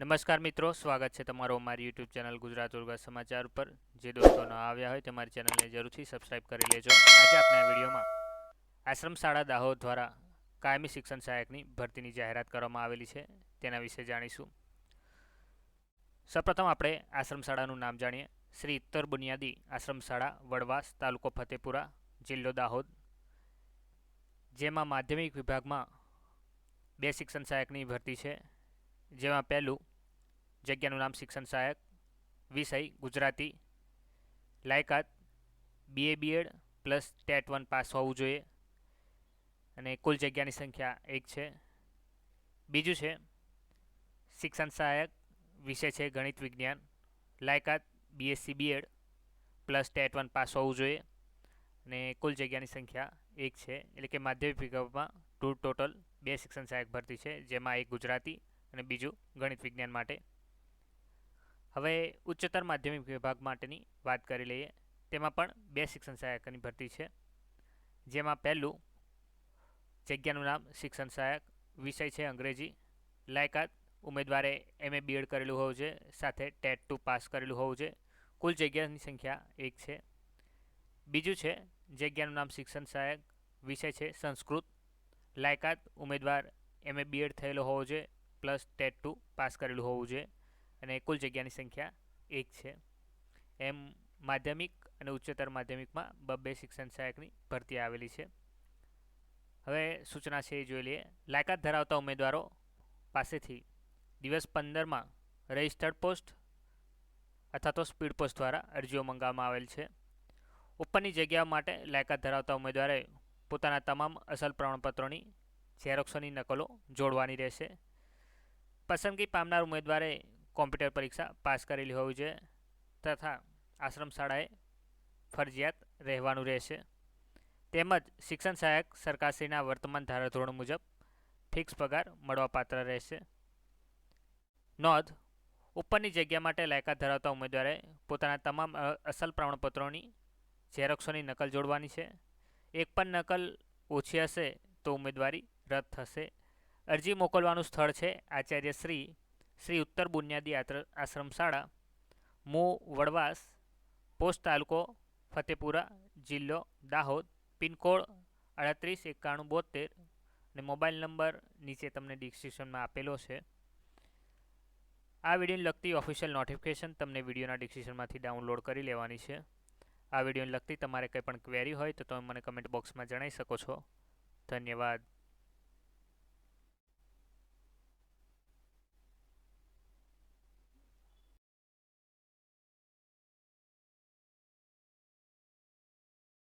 નમસ્કાર મિત્રો, સ્વાગત છે તમારો અમારી યુટ્યુબ ચેનલ ગુજરાત ઉર્ગા સમાચાર પર જે દોસ્તો ન આવ્યા હોય તે મારી ચેનલને જરૂરથી સબસ્ક્રાઇબ કરી લેજો. આજે આપણે વિડીયોમાં આશ્રમ શાળા દાહોદ દ્વારા કાયમી શિક્ષણ સહાયકની ભરતીની જાહેરાત કરવામાં આવેલી છે. તેના વિશે જાણીશું. સૌપ્રથમ આપણે આશ્રમ શાળાનું નામ જાણીએ. શ્રી ઉત્તર બુનિયાદી આશ્રમ શાળા, વડવાસ, તાલુકો ફતેપુરા, જિલ્લો દાહોદ. જેમાં માધ્યમિક વિભાગમાં બે શિક્ષણ સહાયકની ભરતી છે. જેમાં પહેલું જગ્યાનું નામ શિક્ષણ સહાયક, વિષય, ગુજરાતી, લાયકાત BA BEd plus TET one pass હોવું જોઈએ. અને કુલ જગ્યાની સંખ્યા એક છે. બીજું છે, શિક્ષણ સહાયક, વિષય છે ગણિત, વિજ્ઞાન, લાયકાત BSc BEd plus TET one pass હોવું જોઈએ. અને કુલ જગ્યાની સંખ્યા એક છે, એટલે કે માધ્યમિક વિભાગમાં ટુ ટોટલ બે શિક્ષણ સહાયક ભરતી છે, જેમાં એક ગુજરાતી અને બીજું ગણિત વિજ્ઞાન માટે. હવે ઉચ્ચતર માધ્યમિક વિભાગ માટેની વાત કરી લઈએ. તેમાં પણ બે શિક્ષણ સહાયકની ભરતી છે. જેમાં પહેલું જગ્યાનું નામ શિક્ષણ સહાયક, વિષય છે અંગ્રેજી. લાયકાત ઉમેદવારે એમએ બીએડ કરેલું હોવું જોઈએ, સાથે ટેટ ટુ પાસ કરેલું હોવું જોઈએ. કુલ જગ્યાની સંખ્યા એક છે. બીજું છે જગ્યાનું નામ શિક્ષણ સહાયક, વિષય છે સંસ્કૃત. લાયકાત ઉમેદવાર એમએ બીએડ થયેલો હોવો જોઈએ, પ્લસ ટેટ ટુ પાસ કરેલું હોવું જોઈએ. અને કુલ જગ્યાની સંખ્યા એક છે. એમ માધ્યમિક અને ઉચ્ચતર માધ્યમિકમાં બબ્બે શિક્ષણ સહાયકની ભરતી આવેલી છે. હવે સૂચના છે એ જોઈ લઈએ. લાયકાત ધરાવતા ઉમેદવારો પાસેથી દિવસ પંદરમાં રજિસ્ટર્ડ પોસ્ટ અથવા તો સ્પીડ પોસ્ટ દ્વારા અરજીઓ મંગાવવામાં આવેલ છે. ઉપરની જગ્યાઓ માટે લાયકાત ધરાવતા ઉમેદવારે પોતાના તમામ અસલ પ્રમાણપત્રોની ઝેરોક્ષોની નકલો જોડવાની રહેશે. પસંદગી પામનાર ઉમેદવારે કોમ્પ્યુટર પરીક્ષા પાસ કરેલી હોવી જોઈએ તથા આશ્રમ શાળાએ ફરજિયાત રહેવાનું રહેશે. તેમજ શિક્ષણ સહાયક સરકારશ્રીના વર્તમાન ધારાધોરણ મુજબ ફિક્સ પગાર મળવાપાત્ર રહેશે. નોંધ, ઉપરની જગ્યા માટે લાયકાત ધરાવતા ઉમેદવારે પોતાના તમામ અસલ પ્રમાણપત્રોની ઝેરોક્ષોની નકલ જોડવાની છે. એક પણ નકલ ઓછી હશે તો ઉમેદવારી રદ થશે. અરજી મોકલવાનું સ્થળ છે આચાર્ય શ્રી શ્રી ઉત્તર બુનિયાદી આશ્રમ શાળા મુ, વડવાસ, પોસ્ટ તાલુકો, ફતેપુરા જિલ્લો, દાહોદ, પિનકોડ અડત્રીસ એકાણું બોતેર અને મોબાઈલ નંબર નીચે તમને ડિસ્ક્રિપ્શનમાં આપેલો છે. આ વિડીયોને લગતી ઓફિશિયલ નોટિફિકેશન તમને વિડીયોના ડિસ્ક્રિપ્શનમાંથી ડાઉનલોડ કરી લેવાની છે. આ વિડીયોને લગતી તમારે કંઈ પણ ક્વેરી હોય તો તમે મને કમેન્ટ બોક્સમાં જણાવી શકો છો. ધન્યવાદ.